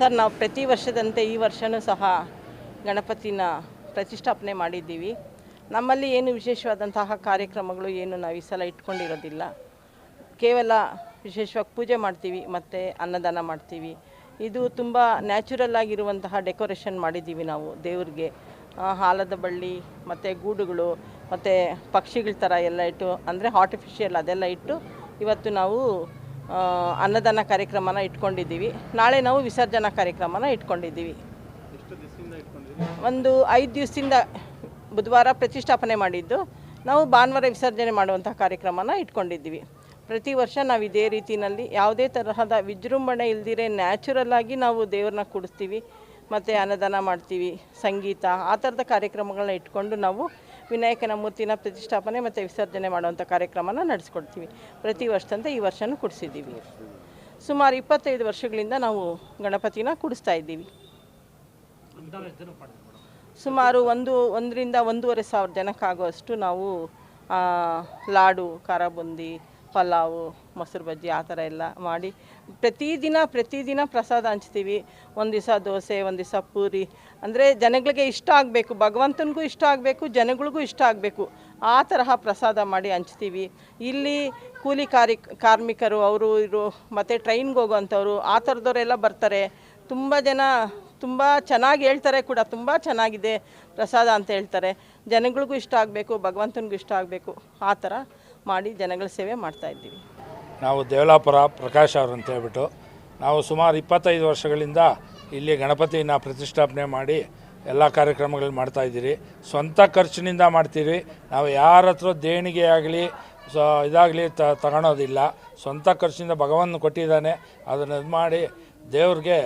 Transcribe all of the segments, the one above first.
Sir, ನಾವು ಪ್ರತಿ ವರ್ಷದಂತೆ ಈ ವರ್ಷವೂ ಸಹ ಗಣಪತಿನ ಪ್ರತಿಷ್ಠಾಪನೆ ಮಾಡಿದ್ದೀವಿ. ನಮ್ಮಲ್ಲಿ ಏನು ವಿಶೇಷವಾದಂತಹ ಕಾರ್ಯಕ್ರಮಗಳು ಏನು ನಾವು ಈ ಸಲ ಇಟ್ಕೊಂಡಿರೋದಿಲ್ಲ. ಕೇವಲ ವಿಶೇಷವಾಗಿ ಪೂಜೆ ಮಾಡ್ತೀವಿ, ಮತ್ತು ಅನ್ನದಾನ ಮಾಡ್ತೀವಿ. ಇದು ತುಂಬ ನ್ಯಾಚುರಲ್ ಆಗಿರುವಂತಹ ಡೆಕೋರೇಷನ್ ಮಾಡಿದ್ದೀವಿ ನಾವು ದೇವ್ರಿಗೆ. ಹಾಲದ ಬಳ್ಳಿ, ಮತ್ತು ಗೂಡುಗಳು, ಮತ್ತು ಪಕ್ಷಿಗಳ ಥರ ಎಲ್ಲ ಇಟ್ಟು, ಅಂದರೆ ಆರ್ಟಿಫಿಷಿಯಲ್ ಅದೆಲ್ಲ ಇಟ್ಟು ಇವತ್ತು ನಾವು ಅನ್ನದಾನ ಕಾರ್ಯಕ್ರಮನ ಇಟ್ಕೊಂಡಿದ್ದೀವಿ. ನಾಳೆ ನಾವು ವಿಸರ್ಜನಾ ಕಾರ್ಯಕ್ರಮನ ಇಟ್ಕೊಂಡಿದ್ದೀವಿ. ಒಂದು ಐದು ದಿವಸದಿಂದ ಬುಧವಾರ ಪ್ರತಿಷ್ಠಾಪನೆ ಮಾಡಿದ್ದು, ನಾವು ಭಾನುವಾರ ವಿಸರ್ಜನೆ ಮಾಡುವಂಥ ಕಾರ್ಯಕ್ರಮನ ಇಟ್ಕೊಂಡಿದ್ದೀವಿ. ಪ್ರತಿ ವರ್ಷ ನಾವು ಇದೇ ರೀತಿಯಲ್ಲಿ ಯಾವುದೇ ತರಹದ ವಿಜೃಂಭಣೆ ಇಲ್ದಿರೆ ನ್ಯಾಚುರಲ್ ಆಗಿ ನಾವು ದೇವ್ರನ್ನ ಕೂಡಿಸ್ತೀವಿ, ಮತ್ತು ಅನ್ನದಾನ ಮಾಡ್ತೀವಿ, ಸಂಗೀತ, ಆ ಥರದ ಕಾರ್ಯಕ್ರಮಗಳನ್ನ ಇಟ್ಕೊಂಡು ನಾವು ವಿನಾಯಕನ ಮೂರ್ತಿನ ಪ್ರತಿಷ್ಠಾಪನೆ ಮತ್ತು ವಿಸರ್ಜನೆ ಮಾಡುವಂಥ ಕಾರ್ಯಕ್ರಮನ ನಡೆಸ್ಕೊಡ್ತೀವಿ. ಪ್ರತಿ ವರ್ಷದಂತೆ ಈ ವರ್ಷನೂ ಕುಡಿಸಿದ್ದೀವಿ. ಸುಮಾರು ಇಪ್ಪತ್ತೈದು ವರ್ಷಗಳಿಂದ ನಾವು ಗಣಪತಿನ ಕೂಡಿಸ್ತಾ ಇದ್ದೀವಿ. ಸುಮಾರು ಒಂದು, ಒಂದರಿಂದ ಒಂದೂವರೆ ಸಾವಿರ ಜನಕ್ಕಾಗುವಷ್ಟು ನಾವು ಲಾಡು, ಖಾರ ಬುಂದಿ ಪಲಾವು, ಮೊಸರು ಬಜ್ಜಿ ಆ ಥರ ಎಲ್ಲ ಮಾಡಿ ಪ್ರತಿದಿನ ಪ್ರತಿದಿನ ಪ್ರಸಾದ ಹಂಚ್ತೀವಿ. ಒಂದು ದಿವಸ ದೋಸೆ, ಒಂದು ದಿವಸ ಪೂರಿ. ಅಂದರೆ ಜನಗಳಿಗೆ ಇಷ್ಟ ಆಗಬೇಕು, ಭಗವಂತನಿಗೂ ಇಷ್ಟ ಆಗಬೇಕು, ಜನಗಳಿಗೂ ಇಷ್ಟ ಆಗಬೇಕು. ಆ ತರಹ ಪ್ರಸಾದ ಮಾಡಿ ಹಂಚ್ತೀವಿ. ಇಲ್ಲಿ ಕೂಲಿ ಕಾರಿ ಕಾರ್ಮಿಕರು, ಅವರು ಇರು ಮತ್ತು ಟ್ರೈನ್ಗೆ ಹೋಗೋವಂಥವ್ರು, ಆ ಥರದವರೆಲ್ಲ ಬರ್ತಾರೆ. ತುಂಬ ಜನ, ತುಂಬ ಚೆನ್ನಾಗಿ ಹೇಳ್ತಾರೆ ಕೂಡ, ತುಂಬ ಚೆನ್ನಾಗಿದೆ ಪ್ರಸಾದ ಅಂತ ಹೇಳ್ತಾರೆ. ಜನಗಳಿಗೂ ಇಷ್ಟ ಆಗಬೇಕು, ಭಗವಂತನಿಗೂ ಇಷ್ಟ ಆಗಬೇಕು, ಆ ಥರ. ಮಾಡಿ ಜನಗಳ ಸೇವೆ ಮಾಡ್ತಾ ಇದ್ದೀವಿ. ನಾವು ದೇವಲಾಪುರ ಪ್ರಕಾಶ್ ಅವರು ಅಂತ ಹೇಳ್ಬಿಟ್ಟು ನಾವು ಸುಮಾರು ಇಪ್ಪತ್ತೈದು ವರ್ಷಗಳಿಂದ ಇಲ್ಲಿ ಗಣಪತಿನ ಪ್ರತಿಷ್ಠಾಪನೆ ಮಾಡಿ ಎಲ್ಲ ಕಾರ್ಯಕ್ರಮಗಳನ್ನು ಮಾಡ್ತಾ ಇದ್ದೀರಿ. ಸ್ವಂತ ಖರ್ಚಿನಿಂದ ಮಾಡ್ತೀರಿ. ನಾವು ಯಾರ ಹತ್ರ ದೇಣಿಗೆ ಆಗಲಿ, ಸೊ, ಇದಾಗಲಿ ತ, ತಗೊಳೋದಿಲ್ಲ. ಸ್ವಂತ ಖರ್ಚಿನಿಂದ ಭಗವಂತ ಕೊಟ್ಟಿದ್ದಾನೆ. ಅದನ್ನು ಇದು ಮಾಡಿ ದೇವ್ರಿಗೆ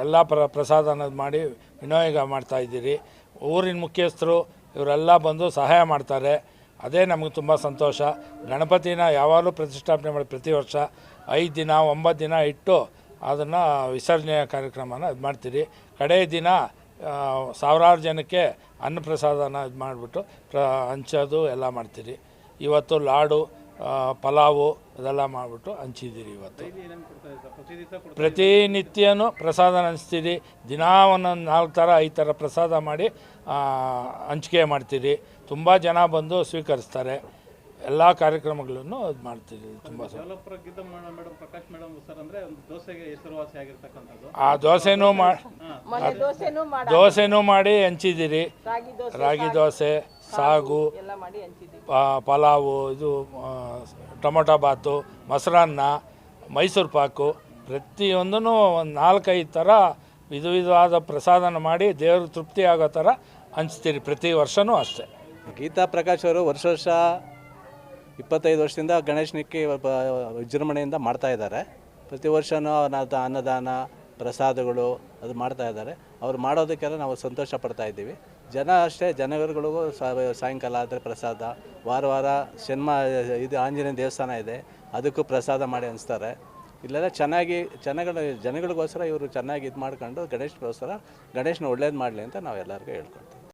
ಎಲ್ಲ ಪ್ರ ಪ್ರಸಾದ ಅನ್ನೋದು ಮಾಡಿ ವಿನಿಯೋಗ ಮಾಡ್ತಾ ಇದ್ದೀರಿ. ಊರಿನ ಮುಖ್ಯಸ್ಥರು ಇವರೆಲ್ಲ ಬಂದು ಸಹಾಯ ಮಾಡ್ತಾರೆ. ಅದೇ ನಮಗೆ ತುಂಬ ಸಂತೋಷ. ಗಣಪತಿನ ಯಾವಾಗಲೂ ಪ್ರತಿಷ್ಠಾಪನೆ ಮಾಡಿ ಪ್ರತಿ ವರ್ಷ ಐದು ದಿನ, ಒಂಬತ್ತು ದಿನ ಇಟ್ಟು ಅದನ್ನು ವಿಸರ್ಜನೆ ಕಾರ್ಯಕ್ರಮನ ಇದು ಮಾಡ್ತೀರಿ. ಕಡೇ ದಿನ ಸಾವಿರಾರು ಜನಕ್ಕೆ ಅನ್ನಪ್ರಸಾದನ ಇದು ಮಾಡಿಬಿಟ್ಟು ಪ್ರ, ಹಂಚೋದು ಎಲ್ಲ ಮಾಡ್ತೀರಿ. ಇವತ್ತು ಲಾಡು ಪಲಾವು ಅದೆಲ್ಲ ಮಾಡಿಬಿಟ್ಟು ಹಂಚಿದ್ದೀರಿ ಇವತ್ತು. ಪ್ರತಿನಿತ್ಯನೂ ಪ್ರಸಾದ ಹಂಚ್ತೀರಿ. ದಿನ ಒಂದೊಂದು ನಾಲ್ಕು ಥರ ಐದು ಥರ ಪ್ರಸಾದ ಮಾಡಿ ಹಂಚಿಕೆ ಮಾಡ್ತೀರಿ. ತುಂಬ ಜನ ಬಂದು ಸ್ವೀಕರಿಸ್ತಾರೆ. ಎಲ್ಲ ಕಾರ್ಯಕ್ರಮಗಳನ್ನು ಅದು ಮಾಡ್ತೀವಿ ತುಂಬ ಸ- developer Geeta madam Prakash madam sir ಅಂದ್ರೆ ಒಂದು ದೋಸೆಗೆ ಹೆಸರುವಾಸಿ ಆಗಿರ್ತಕ್ಕಂಥದ್ದು. ಆ ದೋಸೆನೂ ಮಾಡಿ. ದೋಸೆನೂ ಮಾಡಿ ಹಂಚಿದ್ದೀರಿ ರಾಗಿ ದೋಸೆ ಸಾಗು ಪಲಾವು ಇದು ಟೊಮೊಟೊ ಬಾತು ಮೊಸರನ್ನ ಮೈಸೂರು ಪಾಕು ಪ್ರತಿಯೊಂದೂ ಒಂದು ನಾಲ್ಕೈದು ಥರ ವಿಧ ವಿಧವಾದ ಪ್ರಸಾದನ ಮಾಡಿ ದೇವರು ತೃಪ್ತಿ ಆಗೋ ಥರ ಹಂಚ್ತೀರಿ ಪ್ರತಿ ವರ್ಷವೂ ಅಷ್ಟೇ. ಗೀತಾ ಪ್ರಕಾಶ್ ಅವರು ವರ್ಷ ವರ್ಷ ಇಪ್ಪತ್ತೈದು ವರ್ಷದಿಂದ ಗಣೇಶನಿಕ್ಕಿ ವಿಜೃಂಭಣೆಯಿಂದ ಮಾಡ್ತಾ ಇದ್ದಾರೆ. ಪ್ರತಿ ವರ್ಷವೂ ಅನಾಥ ಅನ್ನದಾನ, ಪ್ರಸಾದಗಳು ಅದು ಮಾಡ್ತಾ ಇದ್ದಾರೆ. ಅವ್ರು ಮಾಡೋದಕ್ಕೆಲ್ಲ ನಾವು ಸಂತೋಷ ಪಡ್ತಾ ಇದ್ದೀವಿ. ಜನ ಅಷ್ಟೇ ಜನಗಳಿಗೂ ಸಾಯಂಕಾಲ ಆದರೆ ಪ್ರಸಾದ, ವಾರ ವಾರ ಶನ್ಮ ಇದು ಆಂಜನೇಯ ದೇವಸ್ಥಾನ ಇದೆ, ಅದಕ್ಕೂ ಪ್ರಸಾದ ಮಾಡಿ ಅನಿಸ್ತಾರೆ ಇಲ್ಲೆಲ್ಲ ಚೆನ್ನಾಗಿ, ಜನಗಳ, ಜನಗಳಿಗೋಸ್ಕರ ಇವರು ಚೆನ್ನಾಗಿ ಇದು ಮಾಡ್ಕೊಂಡು ಗಣೇಶಗೋಸ್ಕರ ಗಣೇಶನ ಒಳ್ಳೇದು ಮಾಡಲಿ ಅಂತ ನಾವು ಎಲ್ಲರಿಗೂ ಹೇಳ್ಕೊಳ್ತೀವಿ